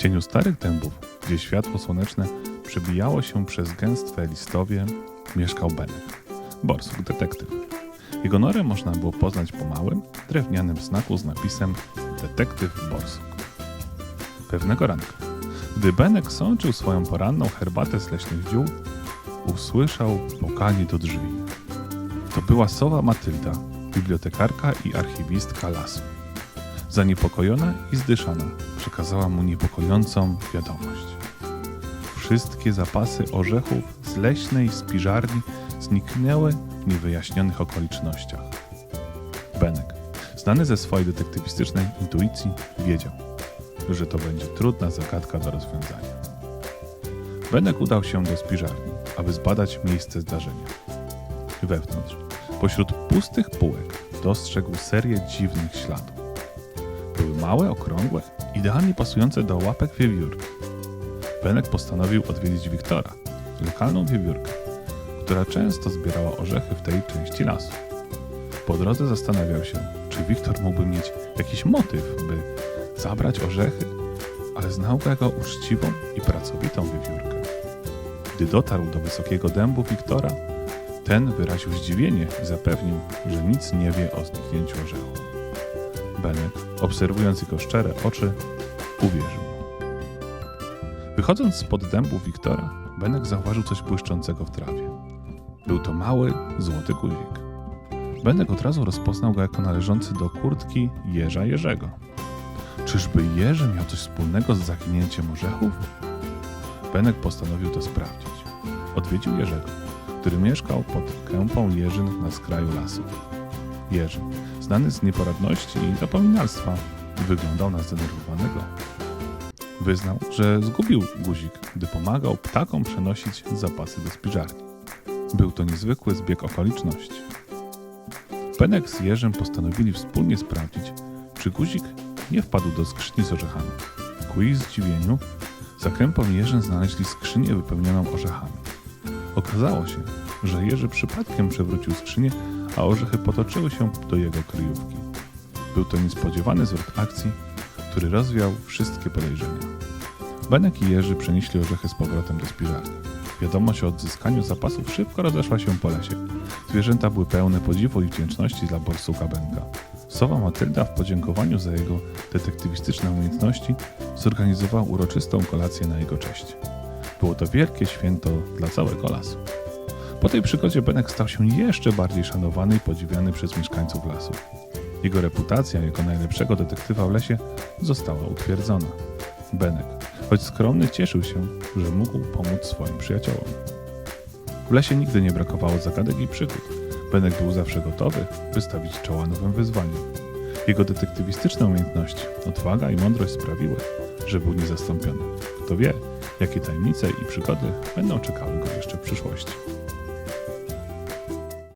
cieniu starych dębów, gdzie światło słoneczne przebijało się przez gęstwe listowie, mieszkał Benek, borsuk detektyw. Jego norę można było poznać po małym, drewnianym znaku z napisem Detektyw Borsuk. Pewnego ranka, gdy Benek sączył swoją poranną herbatę z leśnych ziół, usłyszał pukanie do drzwi. To była sowa Matylda, bibliotekarka i archiwistka lasu. Zaniepokojona i zdyszana przekazała mu niepokojącą wiadomość. Wszystkie zapasy orzechów z leśnej spiżarni zniknęły w niewyjaśnionych okolicznościach. Benek, znany ze swojej detektywistycznej intuicji, wiedział, że to będzie trudna zagadka do rozwiązania. Benek udał się do spiżarni, aby zbadać miejsce zdarzenia. Wewnątrz, pośród pustych półek, dostrzegł serię dziwnych śladów. Były małe, okrągłe, idealnie pasujące do łapek wiewiórki. Benek postanowił odwiedzić Wiktora, lokalną wiewiórkę, która często zbierała orzechy w tej części lasu. Po drodze zastanawiał się, czy Wiktor mógłby mieć jakiś motyw, by zabrać orzechy, ale znał go jako uczciwą i pracowitą wiewiórkę. Gdy dotarł do wysokiego dębu Wiktora, ten wyraził zdziwienie i zapewnił, że nic nie wie o zniknięciu orzechu. Benek, obserwując jego szczere oczy, uwierzył. Wychodząc spod dębu Wiktora, Benek zauważył coś błyszczącego w trawie. Był to mały, złoty guzik. Benek od razu rozpoznał go jako należący do kurtki Jerza Jerzego. Czyżby Jerzy miał coś wspólnego z zaginięciem orzechów? Benek postanowił to sprawdzić. Odwiedził Jerzego, który mieszkał pod kępą Jerzyn na skraju lasu. Jerzy, znany z nieporadności i zapominalstwa, wyglądał na zdenerwowanego. Wyznał, że zgubił guzik, gdy pomagał ptakom przenosić zapasy do spiżarni. Był to niezwykły zbieg okoliczności. Benek z Jerzym postanowili wspólnie sprawdzić, czy guzik nie wpadł do skrzyni z orzechami. Ku ich zdziwieniu, za kępą Jerzyn znaleźli skrzynię wypełnioną orzechami. Okazało się, że Jerzy przypadkiem przewrócił skrzynię, a orzechy potoczyły się do jego kryjówki. Był to niespodziewany zwrot akcji, który rozwiał wszystkie podejrzenia. Benek i Jerzy przenieśli orzechy z powrotem do spiżarni. Wiadomość o odzyskaniu zapasów szybko rozeszła się po lesie. Zwierzęta były pełne podziwu i wdzięczności dla borsuka Benka. Sowa Matylda w podziękowaniu za jego detektywistyczne umiejętności zorganizowała uroczystą kolację na jego cześć. Było to wielkie święto dla całego lasu. Po tej przygodzie Benek stał się jeszcze bardziej szanowany i podziwiany przez mieszkańców lasu. Jego reputacja jako najlepszego detektywa w lesie została utwierdzona. Benek, choć skromny, cieszył się, że mógł pomóc swoim przyjaciołom. W lesie nigdy nie brakowało zagadek i przygód. Benek był zawsze gotowy wystawić czoła nowym wyzwaniom. Jego detektywistyczne umiejętności, odwaga i mądrość sprawiły, że był niezastąpiony. Kto wie, jakie tajemnice i przygody będą czekały go jeszcze w przyszłości.